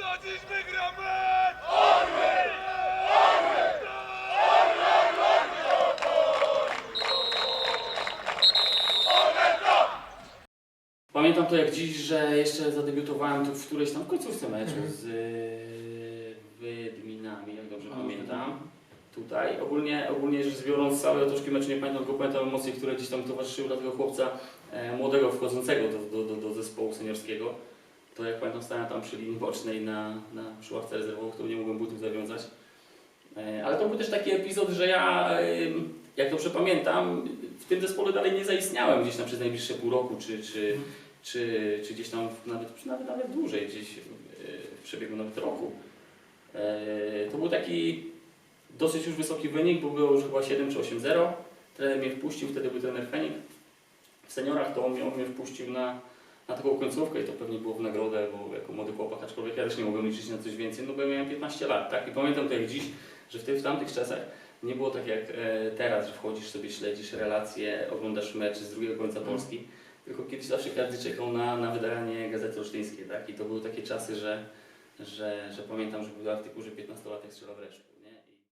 Dziś wygra mecz? Pamiętam to jak dziś, że jeszcze zadebiutowałem tu w którejś tam końcówce meczu z y, Wydminami, jak dobrze pamiętam. Tutaj. Ogólnie, ogólnie rzecz biorąc, całej otoczki meczu nie pamiętam, tylko pamiętam emocje, które gdzieś tam towarzyszyły dla tego chłopca e, młodego wchodzącego do, do, do, do zespołu seniorskiego. To jak pamiętam stałem tam przy linii bocznej na, na, przy ławce rezerwową, którą nie mogłem butów zawiązać. E, ale to był też taki epizod, że ja, jak dobrze pamiętam, w tym zespole dalej nie zaistniałem gdzieś tam przez najbliższe pół roku, czy, czy, czy, czy gdzieś tam nawet, nawet, nawet dłużej, gdzieś e, w przebiegu nawet roku. E, To był taki dosyć już wysoki wynik, bo było już chyba 7 czy 8-0. Trener mnie wpuścił, wtedy był trener Fenik. W seniorach to on mnie, on mnie wpuścił na, na taką końcówkę i to pewnie było w nagrodę, bo jako młody chłopak, aczkolwiek ja też nie mogłem liczyć na coś więcej, no bo ja miałem 15 lat, tak? I pamiętam to jak dziś, że w, tych, w tamtych czasach nie było tak jak e, teraz, że wchodzisz sobie, śledzisz relacje, oglądasz mecz z drugiego końca Polski, tylko kiedyś zawsze każdy czekał na, na wydanie Gazety Olsztyńskiej, tak? I to były takie czasy, że, że, że pamiętam, że był artykuł, że 15-latek strzela w resztę.